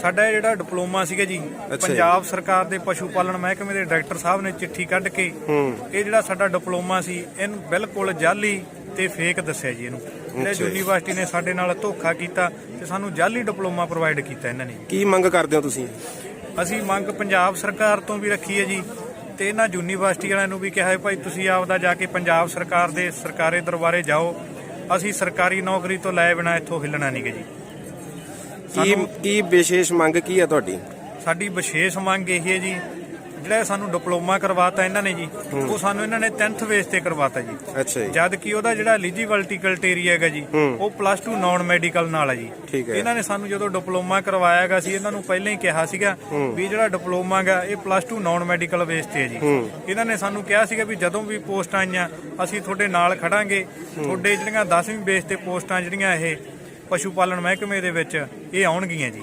ਸਾਡਾ ਜਿਹੜਾ ਡਿਪਲੋਮਾ ਸੀਗਾ ਜੀ। ਪੰਜਾਬ ਸਰਕਾਰ ਦੇ ਪਸ਼ੂ ਪਾਲਣ ਮਹਿਕਮੇ ਦੇ ਡਾਇਰੈਕਟਰ ਸਾਹਿਬ ਨੇ ਚਿੱਠੀ ਕੱਢ ਕੇ ਇਹ ਜਿਹੜਾ ਸਾਡਾ ਡਿਪਲੋਮਾ ਸੀ ਇਹਨੂੰ ਬਿਲਕੁਲ ਜਾਲੀ ਤੇ ਫੇਕ ਦੱਸਿਆ ਜੀ ਇਹਨੂੰ। ਜੀ। ਯੂਨੀਵਰਸਿਟੀ ਨੇ ਸਾਡੇ ਨਾਲ ਧੋਖਾ ਕੀਤਾ ਤੇ ਸਾਨੂੰ ਜਾਲੀ ਡਿਪਲੋਮਾ ਪ੍ਰੋਵਾਈਡ ਕੀਤਾ ਇਹਨਾਂ ਨੇ। ਕੀ ਮੰਗ ਕਰਦੇ ਹੋ ਤੁਸੀਂ? ਅਸੀਂ ਮੰਗ ਪੰਜਾਬ ਸਰਕਾਰ ਤੋਂ ਵੀ ਰੱਖੀ ਹੈ ਜੀ ਤੇ ਇਹਨਾਂ ਯੂਨੀਵਰਸਿਟੀ ਵਾਲਿਆਂ ਨੂੰ ਵੀ ਕਿਹਾ ਹੈ ਭਾਈ ਤੁਸੀਂ ਆਪਦਾ ਜਾ ਕੇ ਪੰਜਾਬ ਸਰਕਾਰ ਦੇ ਸਰਕਾਰੀ ਦਰਬਾਰੇ ਜਾਓ। ਅਸੀਂ ਸਰਕਾਰੀ ਨੌਕਰੀ ਤੋਂ ਲੈ ਬਿਨਾ ਇੱਥੋਂ ਹਿੱਲਣਾ ਨਹੀਂ ਗੇ ਜੀ। ਕੀ ਕੀ ਵਿਸ਼ੇਸ਼ ਮੰਗ ਕੀ ਹੈ ਤੁਹਾਡੀ? ਸਾਡੀ ਵਿਸ਼ੇਸ਼ ਮੰਗ ਇਹ ਹੈ ਜੀ। ਜਿਹੜਾ ਸਾਨੂੰ ਡਿਪਲੋਮਾ ਕਰਵਾਤਾ ਇਹਨਾਂ ਨੇ ਜੀ ਉਹ ਸਾਨੂੰ ਇਹਨਾਂ ਨੇ 10th ਬੇਸ ਤੇ ਕਰਵਾਤਾ ਜੀ। ਅੱਛਾ ਜੀ। ਜਦ ਕਿ ਉਹਦਾ ਜਿਹੜਾ ਐਲੀਜੀਬਿਲਟੀ ਕ੍ਰਾਈਟੇਰੀਆ ਹੈਗਾ ਜੀ ਉਹ ਪਲੱਸ 2 ਨਾਨ ਮੈਡੀਕਲ ਨਾਲ ਹੈ ਜੀ। ਇਹਨਾਂ ਨੇ ਸਾਨੂੰ ਜਦੋਂ ਡਿਪਲੋਮਾ ਕਰਵਾਇਆਗਾ ਸੀ ਇਹਨਾਂ ਨੂੰ ਪਹਿਲਾਂ ਹੀ ਕਿਹਾ ਸੀਗਾ ਵੀ ਜਿਹੜਾ ਡਿਪਲੋਮਾ ਹੈਗਾ ਇਹ ਪਲੱਸ 2 ਨਾਨ ਮੈਡੀਕਲ ਬੇਸ ਤੇ ਹੈ ਜੀ। ਇਹਨਾਂ ਨੇ ਸਾਨੂੰ ਕਿਹਾ ਸੀਗਾ ਵੀ ਜਦੋਂ ਵੀ ਪੋਸਟਾਂ ਆਈਆਂ ਅਸੀਂ ਤੁਹਾਡੇ ਨਾਲ ਖੜਾਂਗੇ। ਤੁਹਾਡੇ ਜਿਹੜੀਆਂ 10ਵੀਂ ਬੇਸ ਤੇ ਪੋਸਟਾਂ ਜਿਹੜੀਆਂ ਇਹ ਪਸ਼ੂ ਪਾਲਣ ਮਹਿਕਮੇ ਦੇ ਵਿੱਚ ਇਹ ਆਉਣਗੀਆਂ ਜੀ।